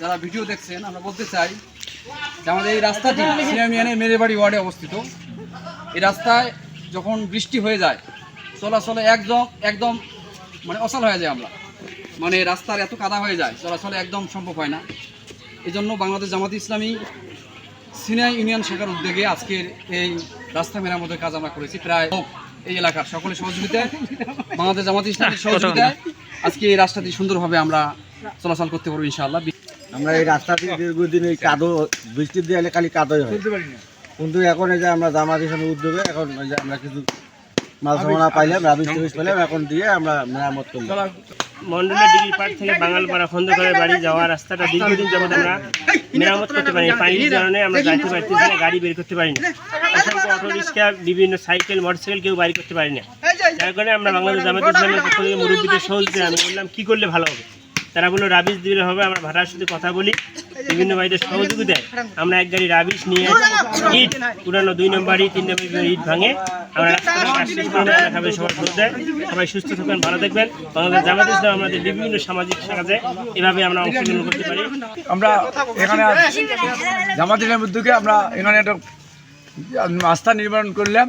যারা ভিডিও দেখছেন, আমরা বলতে চাই যে আমাদের এই রাস্তাটি সিনামিয়ানের মেরেবাড়ি ওয়ার্ডে অবস্থিত। এই রাস্তায় যখন বৃষ্টি হয়ে যায়, চলাচলে একদম একদম মানে অচল হয়ে যায় আমরা। মানে রাস্তার এত কাদা হয়ে যায়, চলাচলে একদম সম্ভব হয় না। এই জন্য বাংলাদেশ জামাত ইসলামী সিনিয়র ইউনিয়ন শাখার উদ্যোগে আজকের এই রাস্তা মেরামতের কাজ আমরা করেছি। প্রায় লোক এই এলাকার সকলের সহযোগিতায়, বাংলাদেশ জামাত ইসলামের সহযোগিতায় আজকে এই রাস্তাটি সুন্দরভাবে আমরা চলাচল করতে পারব ইনশাআল্লাহ। আমরা এই রাস্তাটি দীর্ঘদিন এই কাদো বৃষ্টির দিয়ে এলে খালি কাদোই হয়। কিন্তু এখন এই যে আমরা জামাত ইসলামের উদ্যোগে এখন এই যে আমরা কিছু মাল সামানা পাইলাম রাবিশ টাবিশ পাইলাম এখন দিয়ে আমরা মেরামত করলাম। মন্ডলের ডিগ্রি পার্ক থেকে বাঙালপাড়া খন্দকারের বাড়ি যাওয়া রাস্তাটা দীর্ঘদিন যাবত আমরা মেরামত করতে পারি পানির কারণে আমরা যাইতে পারতেছি না গাড়ি বের করতে পারি না অসংখ্য অটো রিক্সা বিভিন্ন সাইকেল মোটরসাইকেল কেউ বাড়ি করতে পারি না যার কারণে আমরা বাংলাদেশ জামাত ইসলামের পক্ষ থেকে মুরব্বীদের সহযোগিতা আমি বললাম কী করলে ভালো হবে? তারা বলল রাবিশ দিলে হবে আমরা ভাড়ার সাথে কথা বলি। বিভিন্ন বাড়িতে সহযোগিতায় আমরা এক গাড়ি রাবিশ নিয়ে ইট পুরানো দুই নম্বর ইট তিন নম্বর ইট ভাঙে। আমরা সবাই সবার দেয় সবাই সুস্থ থাকবেন ভালো থাকবেন। বাংলাদেশ জামাত ইসলাম আমাদের বিভিন্ন সামাজিক কাজে এভাবে আমরা অংশগ্রহণ করতে পারি। আমরা এখানে জামাত ইসলামের উদ্যোগে আমরা এখানে একটা আস্থা নির্মাণ করলাম।